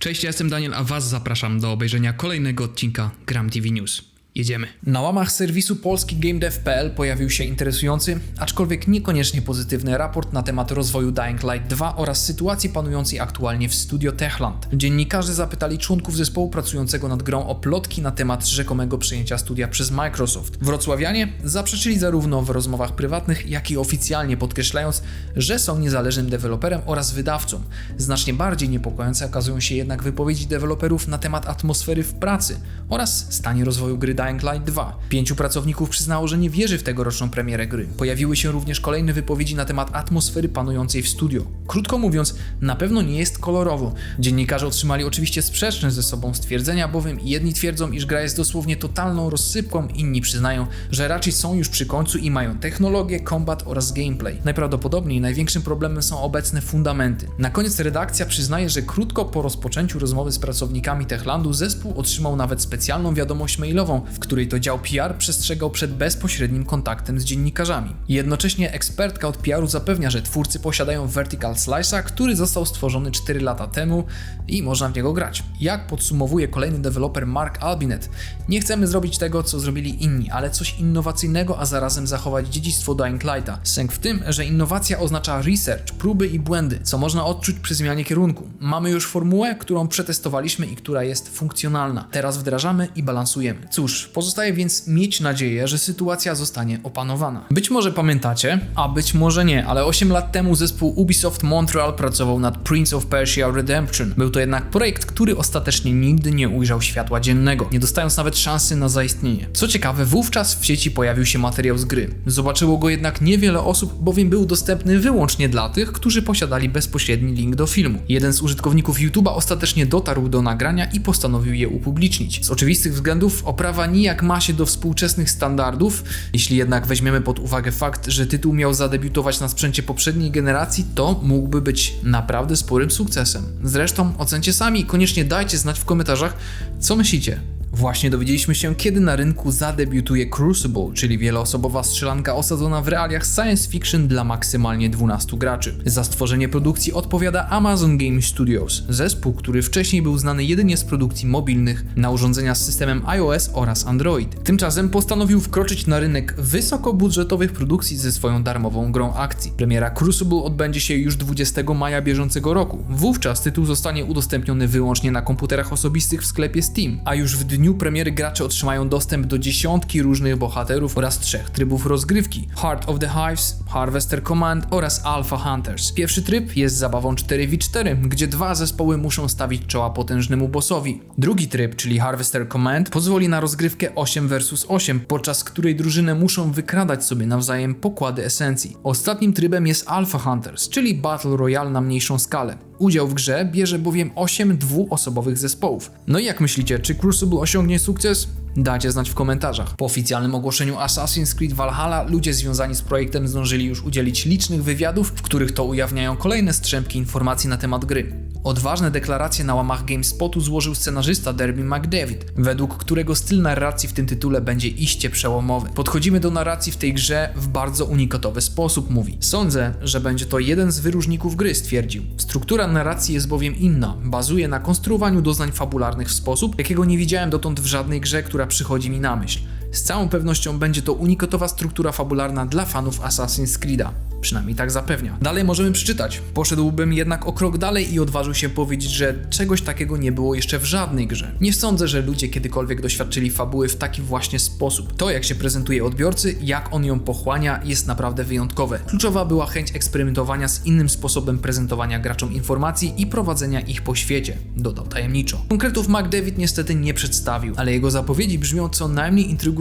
Cześć, ja jestem Daniel, a Was zapraszam do obejrzenia kolejnego odcinka Gram TV News. Jedziemy. Na łamach serwisu polski GameDev.pl pojawił się interesujący, aczkolwiek niekoniecznie pozytywny raport na temat rozwoju Dying Light 2 oraz sytuacji panującej aktualnie w studio Techland. Dziennikarze zapytali członków zespołu pracującego nad grą o plotki na temat rzekomego przejęcia studia przez Microsoft. Wrocławianie zaprzeczyli zarówno w rozmowach prywatnych, jak i oficjalnie, podkreślając, że są niezależnym deweloperem oraz wydawcą. Znacznie bardziej niepokojące okazują się jednak wypowiedzi deweloperów na temat atmosfery w pracy oraz stanie rozwoju gry Dying Light 2. Pięciu pracowników przyznało, że nie wierzy w tegoroczną premierę gry. Pojawiły się również kolejne wypowiedzi na temat atmosfery panującej w studio. Krótko mówiąc, na pewno nie jest kolorowo. Dziennikarze otrzymali oczywiście sprzeczne ze sobą stwierdzenia, bowiem jedni twierdzą, iż gra jest dosłownie totalną rozsypką, inni przyznają, że raczej są już przy końcu i mają technologię, kombat oraz gameplay. Najprawdopodobniej największym problemem są obecne fundamenty. Na koniec redakcja przyznaje, że krótko po rozpoczęciu rozmowy z pracownikami Techlandu zespół otrzymał nawet specjalną wiadomość mailową, w której to dział PR przestrzegał przed bezpośrednim kontaktem z dziennikarzami. Jednocześnie ekspertka od PR-u zapewnia, że twórcy posiadają Vertical Slice'a, który został stworzony 4 lata temu i można w niego grać. Jak podsumowuje kolejny deweloper Mark Albinet, nie chcemy zrobić tego, co zrobili inni, ale coś innowacyjnego, a zarazem zachować dziedzictwo Dying Lighta. Sęk w tym, że innowacja oznacza research, próby i błędy, co można odczuć przy zmianie kierunku. Mamy już formułę, którą przetestowaliśmy i która jest funkcjonalna. Teraz wdrażamy i balansujemy. Cóż, pozostaje więc mieć nadzieję, że sytuacja zostanie opanowana. Być może pamiętacie, a być może nie, ale 8 lat temu zespół Ubisoft Montreal pracował nad Prince of Persia Redemption. Był to jednak projekt, który ostatecznie nigdy nie ujrzał światła dziennego, nie dostając nawet szansy na zaistnienie. Co ciekawe, wówczas w sieci pojawił się materiał z gry. Zobaczyło go jednak niewiele osób, bowiem był dostępny wyłącznie dla tych, którzy posiadali bezpośredni link do filmu. Jeden z użytkowników YouTube'a ostatecznie dotarł do nagrania i postanowił je upublicznić. Z oczywistych względów oprawa nijak ma się do współczesnych standardów. Jeśli jednak weźmiemy pod uwagę fakt, że tytuł miał zadebiutować na sprzęcie poprzedniej generacji, to mógłby być naprawdę sporym sukcesem. Zresztą ocencie sami i koniecznie dajcie znać w komentarzach, co myślicie. Właśnie dowiedzieliśmy się, kiedy na rynku zadebiutuje Crucible, czyli wieloosobowa strzelanka osadzona w realiach science fiction dla maksymalnie 12 graczy. Za stworzenie produkcji odpowiada Amazon Game Studios, zespół, który wcześniej był znany jedynie z produkcji mobilnych na urządzenia z systemem iOS oraz Android. Tymczasem postanowił wkroczyć na rynek wysokobudżetowych produkcji ze swoją darmową grą akcji. Premiera Crucible odbędzie się już 20 maja bieżącego roku. Wówczas tytuł zostanie udostępniony wyłącznie na komputerach osobistych w sklepie Steam, a już w dniu premiery gracze otrzymają dostęp do dziesiątki różnych bohaterów oraz trzech trybów rozgrywki: Heart of the Hives, Harvester Command oraz Alpha Hunters. Pierwszy tryb jest zabawą 4v4, gdzie dwa zespoły muszą stawić czoła potężnemu bossowi. Drugi tryb, czyli Harvester Command, pozwoli na rozgrywkę 8 vs 8, podczas której drużyny muszą wykradać sobie nawzajem pokłady esencji. Ostatnim trybem jest Alpha Hunters, czyli Battle Royale na mniejszą skalę. Udział w grze bierze bowiem 8 dwuosobowych zespołów. No i jak myślicie, czy Crucible osiągnie sukces? Dajcie znać w komentarzach. Po oficjalnym ogłoszeniu Assassin's Creed Valhalla ludzie związani z projektem zdążyli już udzielić licznych wywiadów, w których to ujawniają kolejne strzępki informacji na temat gry. Odważne deklaracje na łamach GameSpotu złożył scenarzysta Derby McDavid, według którego styl narracji w tym tytule będzie iście przełomowy. Podchodzimy do narracji w tej grze w bardzo unikatowy sposób, mówi. Sądzę, że będzie to jeden z wyróżników gry, stwierdził. Struktura narracji jest bowiem inna, bazuje na konstruowaniu doznań fabularnych w sposób, jakiego nie widziałem dotąd w żadnej grze, która przychodzi mi na myśl. Z całą pewnością będzie to unikatowa struktura fabularna dla fanów Assassin's Creed'a. Przynajmniej tak zapewnia. Dalej możemy przeczytać. Poszedłbym jednak o krok dalej i odważył się powiedzieć, że czegoś takiego nie było jeszcze w żadnej grze. Nie sądzę, że ludzie kiedykolwiek doświadczyli fabuły w taki właśnie sposób. To, jak się prezentuje odbiorcy, jak on ją pochłania, jest naprawdę wyjątkowe. Kluczowa była chęć eksperymentowania z innym sposobem prezentowania graczom informacji i prowadzenia ich po świecie, dodał tajemniczo. Konkretów McDavid niestety nie przedstawił, ale jego zapowiedzi brzmią co najmniej intrygująco.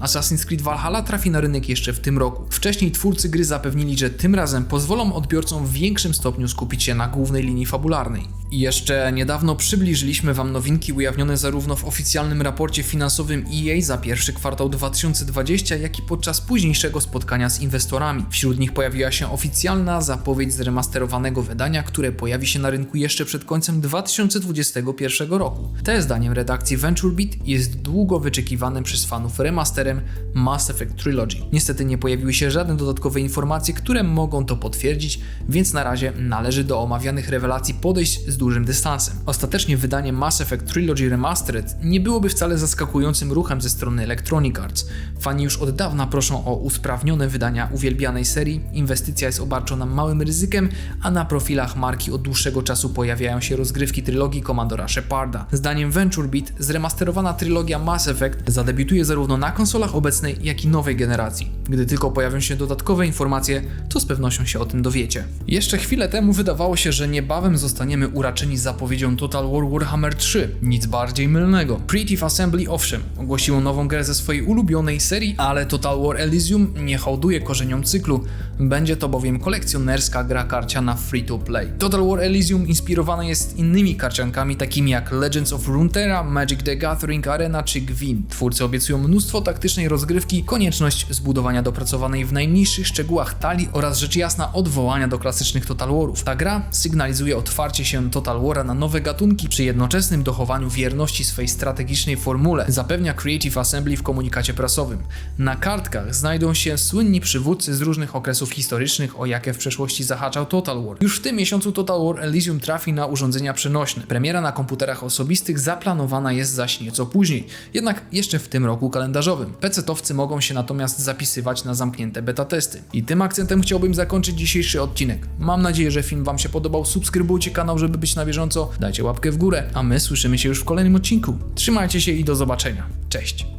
Assassin's Creed Valhalla trafi na rynek jeszcze w tym roku. Wcześniej twórcy gry zapewnili, że tym razem pozwolą odbiorcom w większym stopniu skupić się na głównej linii fabularnej. I jeszcze niedawno przybliżyliśmy Wam nowinki ujawnione zarówno w oficjalnym raporcie finansowym EA za pierwszy kwartał 2020, jak i podczas późniejszego spotkania z inwestorami. Wśród nich pojawiła się oficjalna zapowiedź zremasterowanego wydania, które pojawi się na rynku jeszcze przed końcem 2021 roku. Te zdaniem redakcji VentureBeat jest długo wyczekiwanym przez fanów remasterem Mass Effect Trilogy. Niestety nie pojawiły się żadne dodatkowe informacje, które mogą to potwierdzić, więc na razie należy do omawianych rewelacji podejść z dużym dystansem. Ostatecznie wydanie Mass Effect Trilogy Remastered nie byłoby wcale zaskakującym ruchem ze strony Electronic Arts. Fani już od dawna proszą o usprawnione wydania uwielbianej serii, inwestycja jest obarczona małym ryzykiem, a na profilach marki od dłuższego czasu pojawiają się rozgrywki trylogii Commandora Sheparda. Zdaniem VentureBeat zremasterowana trylogia Mass Effect zadebiutuje zarówno na konsolach obecnej, jak i nowej generacji. Gdy tylko pojawią się dodatkowe informacje, to z pewnością się o tym dowiecie. Jeszcze chwilę temu wydawało się, że niebawem zostaniemy uraczeni zapowiedzią Total War Warhammer 3. Nic bardziej mylnego. Creative Assembly owszem, ogłosiło nową grę ze swojej ulubionej serii, ale Total War Elysium nie hołduje korzeniom cyklu. Będzie to bowiem kolekcjonerska gra karciana free to play. Total War Elysium inspirowane jest innymi karciankami takimi jak Legends of Runeterra, Magic the Gathering Arena czy Gwyn. Twórcy obiecują mnóstwo taktycznej rozgrywki, konieczność zbudowania dopracowanej w najmniejszych szczegółach talii oraz rzecz jasna odwołania do klasycznych Total Warów. Ta gra sygnalizuje otwarcie się Total Wara na nowe gatunki przy jednoczesnym dochowaniu wierności swej strategicznej formule, zapewnia Creative Assembly w komunikacie prasowym. Na kartkach znajdą się słynni przywódcy z różnych okresów historycznych, o jakie w przeszłości zahaczał Total War. Już w tym miesiącu Total War Elysium trafi na urządzenia przenośne. Premiera na komputerach osobistych zaplanowana jest zaś nieco później, jednak jeszcze w tym roku kalendarzowym. PC-towcy mogą się natomiast zapisywać na zamknięte beta testy. I tym akcentem chciałbym zakończyć dzisiejszy odcinek. Mam nadzieję, że film Wam się podobał. Subskrybujcie kanał, żeby być na bieżąco. Dajcie łapkę w górę, a my słyszymy się już w kolejnym odcinku. Trzymajcie się i do zobaczenia. Cześć!